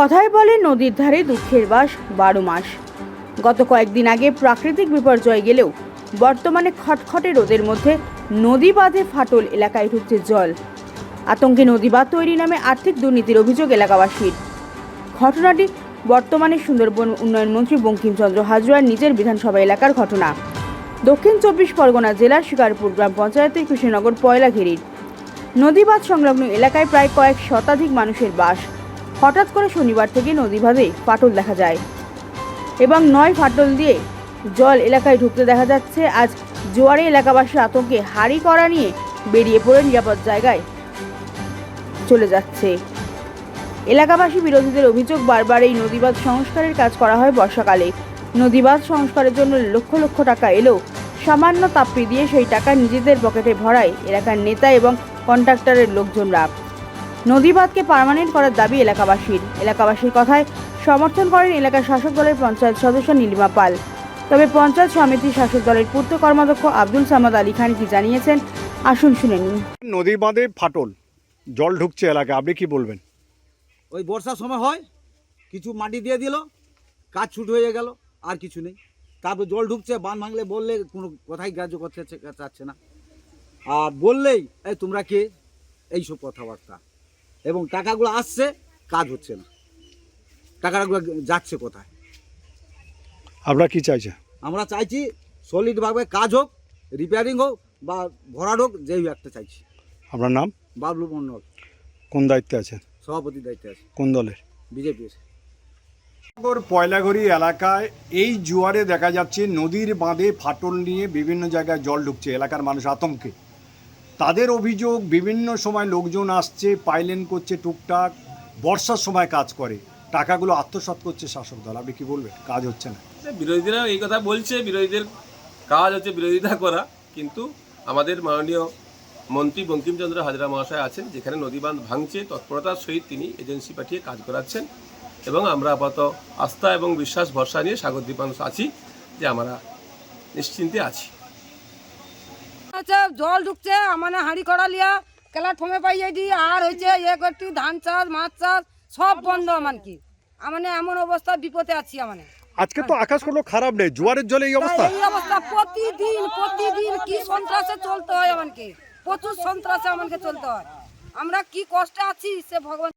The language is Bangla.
কথায় বলে নদীর ধারে দুঃখের বাস বারো মাস। গত কয়েকদিন আগে প্রাকৃতিক বিপর্যয় গেলেও বর্তমানে খটখটে রোদের মধ্যে নদী বাঁধে ফাটল এলাকায় ঢুকছে জল। আতঙ্কে নদী বাঁধ তৈরি নামে আর্থিক দুর্নীতির অভিযোগ এলাকাবাসীর। ঘটনাটি বর্তমানে সুন্দরবন উন্নয়ন মন্ত্রী বঙ্কিমচন্দ্র হাজরার নিজের বিধানসভা এলাকার ঘটনা। দক্ষিণ চব্বিশ পরগনা জেলার শিকারপুর গ্রাম পঞ্চায়েতের কৃষ্ণনগর পয়লাঘেরির। নদীবাঁধ সংলগ্ন এলাকায় প্রায় কয়েক শতাধিক মানুষের বাস। হঠাৎ করে শনিবার থেকে নদী বাঁধে ফাটল দেখা যায় এবং নয় ফাটল দিয়ে জল এলাকায় ঢুকতে দেখা যাচ্ছে। আজ জোয়ারে এলাকাবাসী আতঙ্কে হাড়ি করা নিয়ে বেরিয়ে পড়ে নিরাপদ জায়গায় চলে যাচ্ছে। এলাকাবাসী বিরোধীদের অভিযোগ বারবার এই নদীবাঁধ সংস্কারের কাজ করা হয় বর্ষাকালে। নদীবাঁধ সংস্কারের জন্য লক্ষ লক্ষ টাকা এলেও সামান্য তাপ্পি দিয়ে সেই টাকা নিজেদের পকেটে ভরায় এলাকার নেতা এবং কন্ট্রাক্টরের লোকজনরা। নদীবাঁধকে পার্মানেন্ট করার দাবি এলাকাবাসীর। এলাকাবাসীর কথায় সমর্থন করেন এলাকার শাসক দলের পঞ্চায়েত সদস্য নীলিমা পাল। তবে পঞ্চায়েত সমিতির শাসক দলের পূর্ত কর্মাধ্যক্ষ আব্দুল সামাদ আলী খান কি জানিয়েছেন আসুন শুনে নিন। নদী বাঁধে ফাটল জল ঢুকছে এলাকায় আপনি কি বলবেন? ওই বর্ষার সময় হয় কিছু মাটি দিয়ে দিল কাজ ছুট হয়ে গেল আর কিছু নেই। তারপর জল ঢুকছে বান ভাঙলে বললে কোনো কথাই গ্রাহ্য করতে চাচ্ছে না। আর বললেই এই তোমরা কে? এইসব কথাবার্তা। এবং টাকাগুলো আসছে কাজ হচ্ছে না। টাকাগুলো যাচ্ছে কোথায়? আমরা কি চাইছেন? আমরা চাইছি সলিডভাবে কাজ হোক রিপেয়ারিং হোক বা ভরাট হোক যেই একটা চাইছি। আপনার নাম? বাবলু মন্ডল। কোন দায়িত্বে আছেন? সভাপতি দায়িত্বে আছে। কোন দলের? বিজেপির পয়লাঘড়ি এলাকায় এই জোয়ারে দেখা যাচ্ছে নদীর বাঁধে ফাটল নিয়ে বিভিন্ন জায়গায় জল ঢুকছে এলাকার মানুষ আতঙ্কে। তাদের অভিযোগ, বিভিন্ন সময় লোকজন আসছে, পাইলেন করছে টুকটাক, বর্ষার সময় কাজ করে। টাকাগুলো আত্মসাৎ করছে শাসক দল। আপনি কি বলবেন? কাজ হচ্ছে না। বিরোধীরা এই কথা বলছে, বিরোধীদের কাজ হচ্ছে বিরোধিতা করা, কিন্তু আমাদের মাননীয় মন্ত্রী বঙ্কিমচন্দ্র হাজরা মহাশয় আছেন, যেখানে নদী বাঁধ ভাঙছে, তৎপরতার সহিত তিনি এজেন্সি পাঠিয়ে কাজ করাচ্ছেন। এবং আমরা আপাতত আস্থা এবং বিশ্বাস, ভরসা নিয়ে সাগর দ্বীপাংশ আছি যে আমরা নিশ্চিন্তে আছি। আচ্ছা জল ঢুকছে মানে হাঁড়ি করা লিয়া কেলা ঠমে পাইয়ে দি আর হয়েছে ইয়ে করছি ধান চাষ মাছ চাষ সব বন্ধ আমার কি। মানে এমন অবস্থা বিপদে আছি মানে আজকে তো আকাশ কোনো খারাপ নেই জোয়ারের জলে এই অবস্থা? এই অবস্থা প্রতিদিন প্রতিদিন কি সন্ত্রাসে চলতে হয় আমাকে প্রচুর সন্ত্রাসে আমাকে চলতে হয়। আমরা কি কষ্টে আছি সে ভগবান